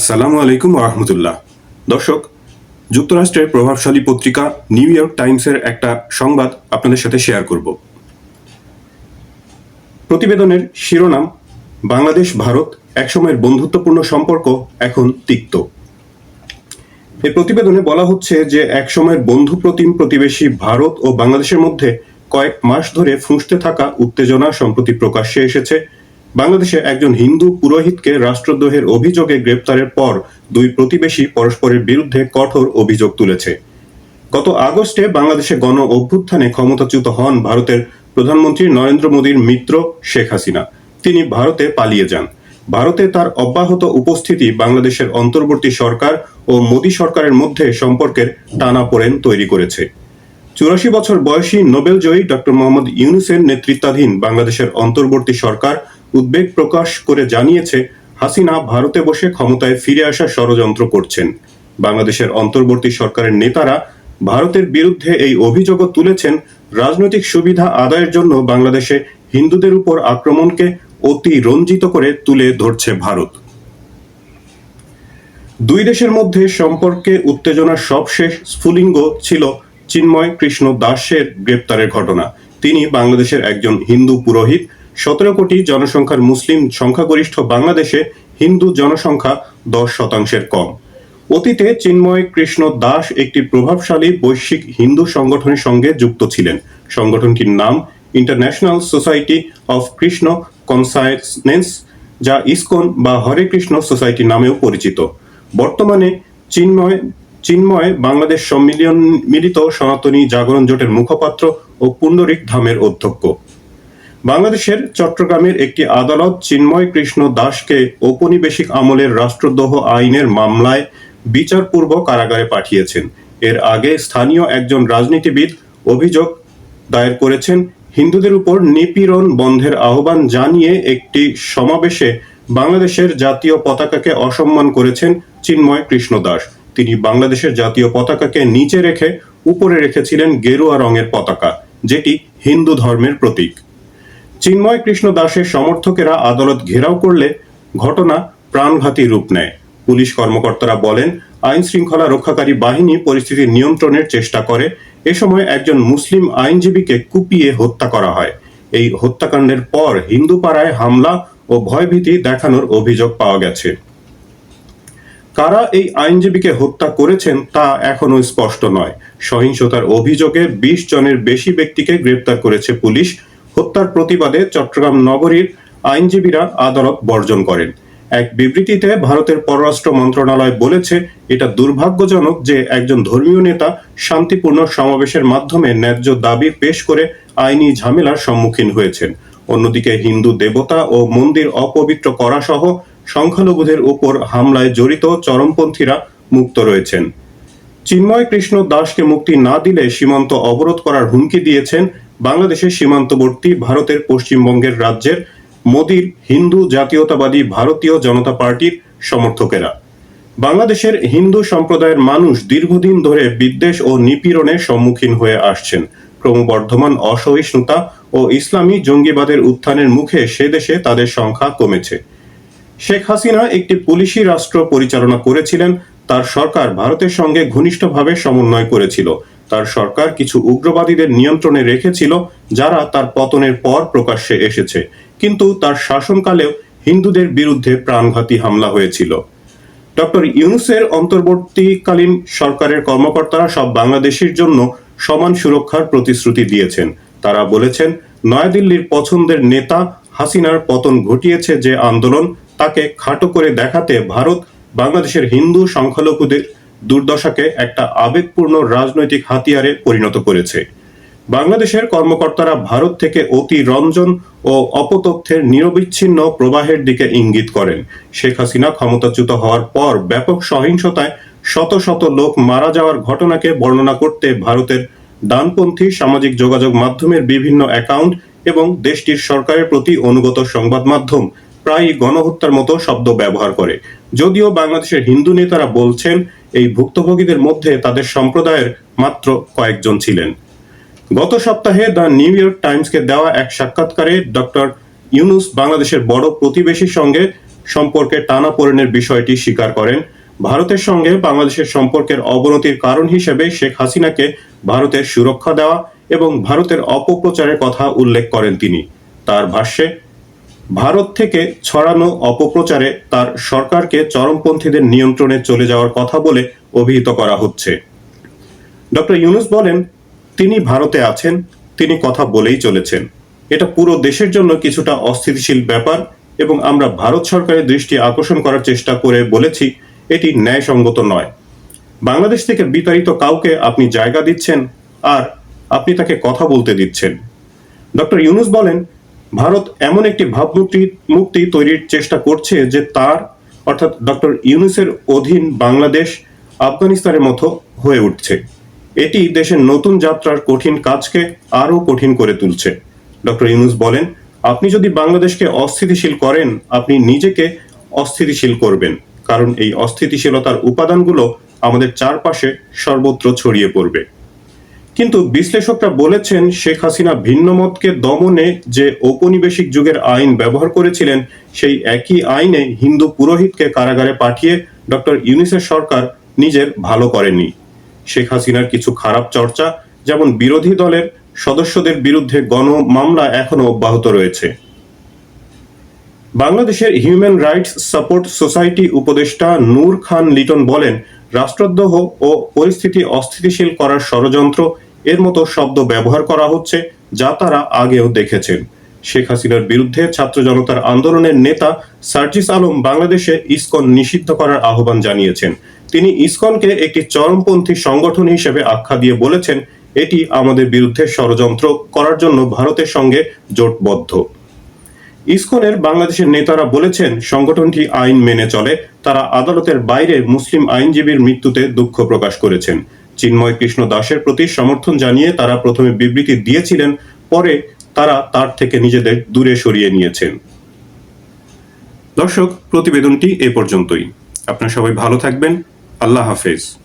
আসসালামু আলাইকুম রহমতুল্লাহ দর্শক, যুক্তরাষ্ট্রের প্রভাবশালী পত্রিকা নিউ ইয়র্ক টাইমসের একটা সংবাদ আপনাদের সাথে শেয়ার করব। প্রতিবেদনের শিরোনাম, বাংলাদেশ, ভারত একসময়ের বন্ধুত্বপূর্ণ সম্পর্ক এখন তিক্ত। এই প্রতিবেদনে বলা হচ্ছে যে একসময়ের বন্ধুপ্রতিম প্রতিবেশী ভারত ও বাংলাদেশের মধ্যে কয়েক মাস ধরে ফুঁসতে থাকা উত্তেজনা সম্প্রতি প্রকাশ্যে এসেছে। বাংলাদেশে একজন হিন্দু পুরোহিতকে রাষ্ট্রদ্রোহের অভিযোগে গ্রেপ্তারের পর দুই প্রতিবেশী পরস্পরের বিরুদ্ধে কঠোর অভিযোগ তুলেছে। গত আগস্টে বাংলাদেশে গণ অভ্যুত্থানে ক্ষমতাচ্যুত হন ভারতের প্রধানমন্ত্রী নরেন্দ্র মোদীর মিত্র শেখ হাসিনা। তিনি ভারতে পালিয়ে যান। ভারতে তার অব্যাহত উপস্থিতি বাংলাদেশের অন্তর্বর্তী সরকার ও মোদী সরকারের মধ্যে সম্পর্কের টানাপোড়েন তৈরি করেছে। চুরাশি বছর বয়সী নোবেলজয়ী ডক্টর মোহাম্মদ ইউনুসের নেতৃত্বাধীন বাংলাদেশের অন্তর্বর্তী সরকার উদ্বেগ প্রকাশ করে জানিয়েছে, হাসিনা ভারতে বসে ক্ষমতায় ফিরে আসার ষড়যন্ত্র করছেন। বাংলাদেশের অন্তর্বর্তী সরকারের নেতারা ভারতের বিরুদ্ধে এই অভিযোগও তুলেছেন, রাজনৈতিক সুবিধা আদায়ের জন্য বাংলাদেশে হিন্দুদের উপর আক্রমণকে অতি রঞ্জিত করে তুলে ধরছে ভারত। দুই দেশের মধ্যে সম্পর্কে উত্তেজনার সবশেষ স্ফুলিঙ্গ ছিল চিন্ময় কৃষ্ণ দাসের গ্রেপ্তারের ঘটনা। তিনি বাংলাদেশের একজন হিন্দু পুরোহিত সতেরো কোটি জনসংখ্যার মুসলিম সংখ্যাগরিষ্ঠ বাংলাদেশে হিন্দু জনসংখ্যা দশ শতাংশের কম। অতীতে চিন্ময় কৃষ্ণ দাস একটি প্রভাবশালী বৈশ্বিক হিন্দু সংগঠনের সঙ্গে যুক্ত ছিলেন। সংগঠনটির নাম international society of Krishna consciousness, যা ইসকন বা হরে কৃষ্ণ সোসাইটি নামেও পরিচিত। বর্তমানে চিন্ময় চিন্ময় বাংলাদেশ সম্মিলন মিলিত সনাতনী জাগরণ জোটের মুখপাত্র ও পুণ্ডরিক ধামের অধ্যক্ষ। বাংলাদেশের চট্টগ্রামের একটি আদালত চিন্ময় কৃষ্ণ দাসকে ঔপনিবেশিক আমলের রাষ্ট্রদ্রোহ আইনের মামলায় বিচারপূর্ব কারাগারে পাঠিয়েছেন। এর আগে স্থানীয় একজন রাজনীতিবিদ অভিযোগ দায়ের করেছেন, হিন্দুদের উপর নিপীড়ন বন্ধের আহ্বান জানিয়ে একটি সমাবেশে বাংলাদেশের জাতীয় পতাকাকে অসম্মান করেছেন চিন্ময় কৃষ্ণ দাস। তিনি বাংলাদেশের জাতীয় পতাকাকে নিচে রেখে উপরে রেখেছিলেন গেরুয়া রঙের পতাকা, যেটি হিন্দু ধর্মের প্রতীক। চিন্ময় কৃষ্ণ দাসের সমর্থকেরা আদালত ঘেরাও করলে ঘটনা প্রাণঘাতী রূপ নেয়। পুলিশ কর্মকর্তারা বলেন আইন শৃঙ্খলা রক্ষাকারী বাহিনী পরিস্থিতি নিয়ন্ত্রণের চেষ্টা করে। এ সময় একজন মুসলিম আইনজীবীকে কুপিয়ে হত্যা করা হয়। এই হত্যাকাণ্ডের পর হিন্দু পাড়ায় হামলা ও ভয়ভীতি দেখানোর অভিযোগ পাওয়া গেছে। কারা এই আইনজীবীকে হত্যা করেছেন তা এখনও স্পষ্ট নয়। সহিংসতার অভিযোগে বিশ জনের বেশি ব্যক্তিকে গ্রেপ্তার করেছে পুলিশ। হত্যার প্রতিবাদে চট্টগ্রাম নগরীর আইনজীবীরা আদালত বর্জন করেন। এক বিবৃতিতে ভারতের পররাষ্ট্র মন্ত্রণালয় বলেছে, এটা দুর্ভাগ্যজনক যে একজন ধর্মীয় নেতা শান্তিপূর্ণ সমাবেশের মাধ্যমে ন্যায্য দাবি পেশ করে আইনি ঝামেলার সম্মুখীন হয়েছেন। অন্যদিকে হিন্দু দেবতা ও মন্দির অপবিত্র করা সহ সংখ্যালঘুদের উপর হামলায় জড়িত চরমপন্থীরা মুক্ত রয়েছেন। চিন্ময় কৃষ্ণ দাসকে মুক্তি না দিলে সীমান্ত অবরোধ করার হুমকি দিয়েছেন বাংলাদেশের সীমান্তবর্তী ভারতের পশ্চিমবঙ্গের রাজ্যের মোদীর হিন্দু জাতীয়তাবাদী ভারতীয় জনতা পার্টির সমর্থকেরা। বাংলাদেশের হিন্দু সম্প্রদায়ের মানুষ দীর্ঘদিন ধরে বিদ্বেষ ও নিপীড়নের সম্মুখীন হয়ে আসছেন। ক্রমবর্ধমান অসহিষ্ণুতা ও ইসলামী জঙ্গিবাদের উত্থানের মুখে সে দেশে তাদের সংখ্যা কমেছে। শেখ হাসিনা একটি পুলিশি রাষ্ট্র পরিচালনা করেছিলেন, তার সরকার ভারতের সঙ্গে ঘনিষ্ঠভাবে সমন্বয় করেছিল। তার সরকার কিছু উগ্রবাদীদের নিয়ন্ত্রণে রেখেছিল, যারা তার পতনের পর প্রকাশ্যে এসেছে। কিন্তু তার শাসনকালেও হিন্দুদের বিরুদ্ধে প্রাণঘাতী হামলা হয়েছিল। ডক্টর ইউনুসের অন্তর্বর্তীকালীন সরকারের কর্মকর্তারা সব বাংলাদেশের জন্য সমান সুরক্ষার প্রতিশ্রুতি দিয়েছেন। তারা বলেছেন, নয়াদিল্লির পছন্দের নেতা হাসিনার পতন ঘটিয়েছে যে আন্দোলন, তাকে খাটো করে দেখাতে ভারত বাংলাদেশের হিন্দু সংখ্যালঘুদের দুর্দশাকে একটা আবেগপূর্ণ রাজনৈতিক হাতিয়ারে পরিণত করেছে। বাংলাদেশের কর্মকর্তারা ভারত থেকে অতি রঞ্জন ও অপতথ্যের নিরবিচ্ছিন্ন প্রবাহের দিকে ইঙ্গিত করেন। শেখ হাসিনা ক্ষমতাচ্যুত হওয়ার পর ব্যাপক সহিংসতায় শত শত লোক মারা যাওয়ার ঘটনাকে বর্ণনা করতে ভারতের ডানপন্থী সামাজিক যোগাযোগ মাধ্যমের বিভিন্ন অ্যাকাউন্ট এবং দেশটির সরকারের প্রতি অনুগত সংবাদ মাধ্যম প্রায়ই গণহত্যার মতো শব্দ ব্যবহার করে। যদিও বাংলাদেশের হিন্দু নেতারা বলছেন এই ভুক্তভোগীদের মধ্যে তাদের সম্প্রদায়ের মাত্র কয়েকজন ছিলেন। গত সপ্তাহে দ্য নিউ ইয়র্ক টাইমসকে দেওয়া এক সাক্ষাৎকারে ডক্টর ইউনুস বাংলাদেশের বড় প্রতিবেশীর সঙ্গে সম্পর্কে টানাপোড়েনের বিষয়টি স্বীকার করেন। ভারতের সঙ্গে বাংলাদেশের সম্পর্কের অবনতির কারণ হিসেবে শেখ হাসিনাকে ভারতের সুরক্ষা দেওয়া এবং ভারতের অপপ্রচারের কথা উল্লেখ করেন তিনি। তার ভাষ্যে ভারত থেকে ছড়ানো অপপ্রচারে তার সরকারকে চরমপন্থীদের নিয়ন্ত্রণে চলে যাওয়ার কথা বলে অভিহিত করা হচ্ছে। ডক্টর ইউনুস বলেন, তিনি ভারতে আছেন, তিনি কথা বলেই চলেছেন। এটা পুরো দেশের জন্য কিছুটা অস্থিতিশীল ব্যাপার এবং আমরা ভারত সরকারের দৃষ্টি আকর্ষণ করার চেষ্টা করে বলেছি, এটি ন্যায়সঙ্গত নয়। বাংলাদেশ থেকে বিতাড়িত কাউকে আপনি জায়গা দিচ্ছেন আর আপনি তাকে কথা বলতে দিচ্ছেন। ডক্টর ইউনুস বলেন ভারত এমন একটি ভাবমূর্তি, মুক্তি তৈরির চেষ্টা করছে যে তার, অর্থাৎ ডক্টর ইউনুসের অধীন বাংলাদেশ আফগানিস্তানের মতো হয়ে উঠছে। এটি দেশের নতুন যাত্রার কঠিন কাজকে আরও কঠিন করে তুলছে। ডক্টর ইউনুস বলেন, আপনি যদি বাংলাদেশকে অস্থিতিশীল করেন, আপনি নিজেকে অস্থিতিশীল করবেন। কারণ এই অস্থিতিশীলতার উপাদানগুলো আমাদের চারপাশে সর্বত্র ছড়িয়ে পড়বে। কিন্তু বিশ্লেষকরা বলেছেন শেখ হাসিনা ভিন্ন মতকে দমনে যে ঔপনিবেশিক যুগের আইন ব্যবহার করেছিলেন, সেই একই আইনে হিন্দু পুরোহিতকে কারাগারে পাঠিয়ে ডক্টর ইউনিসের সরকার নিজের ভালো করেনি। শেখ হাসিনার কিছু খারাপ চর্চা, যেমন বিরোধী দলের সদস্যদের বিরুদ্ধে গণ মামলা এখনও অব্যাহত রয়েছে। বাংলাদেশের হিউম্যান রাইটস সাপোর্ট সোসাইটি উপদেষ্টা নূর খান লিটন বলেন রাষ্ট্রদ্রোহ ও পরিস্থিতি অস্থিতিশীল করার ষড়যন্ত্র এর মতো শব্দ ব্যবহার করা হচ্ছে যা তারা আগেও দেখেছেন। শেখ হাসিনার বিরুদ্ধে ছাত্র জনতার আন্দোলনের নেতা সার্জিস আলম বাংলাদেশে ইসকন নিষিদ্ধ করার আহ্বান জানিয়েছেন। তিনি ইসকনকে একটি চরমপন্থী সংগঠন হিসেবে আখ্যা দিয়ে বলেছেন, এটি আমাদের বিরুদ্ধে ষড়যন্ত্র করার জন্য ভারতের সঙ্গে জোটবদ্ধ। ইসকনের বাংলাদেশের নেতারা বলেছেন, সংগঠনটি আইন মেনে চলে। তারা আদালতের বাইরে মুসলিম আইনজীবীর মৃত্যুতে দুঃখ প্রকাশ করেছেন। চিন্ময় কৃষ্ণ দাসের প্রতি সমর্থন জানিয়ে তারা প্রথমে বিবৃতি দিয়েছিলেন, পরে তারা তার থেকে নিজেদের দূরে সরিয়ে নিয়েছেন। দর্শক, প্রতিবেদনটি এ পর্যন্তই। আপনার সবাই ভালো থাকবেন। আল্লাহ হাফেজ।